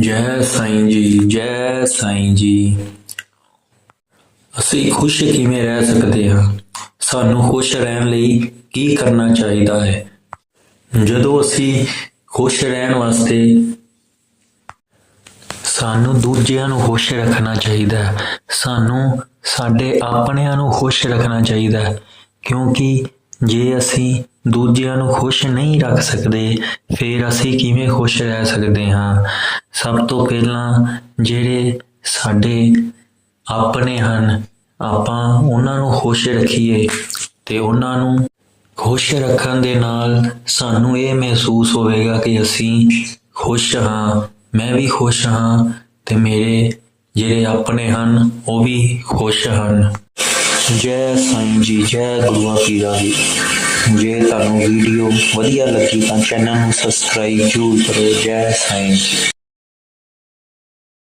ਜੈ ਸਾਈਂ ਜੀ, ਜੈ ਸਾਈਂ ਜੀ। ਅਸੀਂ ਖੁਸ਼ ਕਿਵੇਂ ਰਹਿ ਸਕਦੇ ਹਾਂ? ਸਾਨੂੰ ਖੁਸ਼ ਰਹਿਣ ਲਈ ਕੀ ਕਰਨਾ ਚਾਹੀਦਾ ਹੈ? ਜਦੋਂ ਅਸੀਂ ਖੁਸ਼ ਰਹਿਣ ਵਾਸਤੇ ਸਾਨੂੰ ਦੂਜਿਆਂ ਨੂੰ ਖੁਸ਼ ਰੱਖਣਾ ਚਾਹੀਦਾ ਹੈ, ਸਾਨੂੰ ਸਾਡੇ ਆਪਣਿਆਂ ਨੂੰ ਖੁਸ਼ ਰੱਖਣਾ ਚਾਹੀਦਾ ਹੈ, ਕਿਉਂਕਿ ਜੇ ਅਸੀਂ ਦੂਜਿਆਂ ਨੂੰ ਖੁਸ਼ ਨਹੀਂ ਰੱਖ ਸਕਦੇ, ਫਿਰ ਅਸੀਂ ਕਿਵੇਂ ਖੁਸ਼ ਰਹਿ ਸਕਦੇ ਹਾਂ? ਸਭ ਤੋਂ ਪਹਿਲਾਂ ਜਿਹੜੇ ਸਾਡੇ ਆਪਣੇ ਹਨ, ਆਪਾਂ ਉਹਨਾਂ ਨੂੰ ਖੁਸ਼ ਰੱਖੀਏ ਤੇ ਉਹਨਾਂ ਨੂੰ ਖੁਸ਼ ਰੱਖਣ ਦੇ ਨਾਲ ਸਾਨੂੰ ਇਹ ਮਹਿਸੂਸ ਹੋਵੇਗਾ ਕਿ ਅਸੀਂ ਖੁਸ਼ ਹਾਂ, ਮੈਂ ਵੀ ਖੁਸ਼ ਹਾਂ ਤੇ ਮੇਰੇ ਜਿਹੜੇ ਆਪਣੇ ਹਨ, ਉਹ ਵੀ ਖੁਸ਼ ਹਨ। ਜੈ ਸਾਈਂ ਜੀ, ਜੈ ਗੁਰੂਆਂ ਪੀਰਾਂ ਜੀ ਜੇ ਤੁਹਾਨੂੰ ਵੀਡੀਓ ਵਧੀਆ ਲੱਗੀ ਤਾਂ ਚੈਨਲ ਨੂੰ ਸਬਸਕ੍ਰਾਈਬ ਜ਼ਰੂਰ ਕਰੋ। ਜੈ ਸਾਈਂ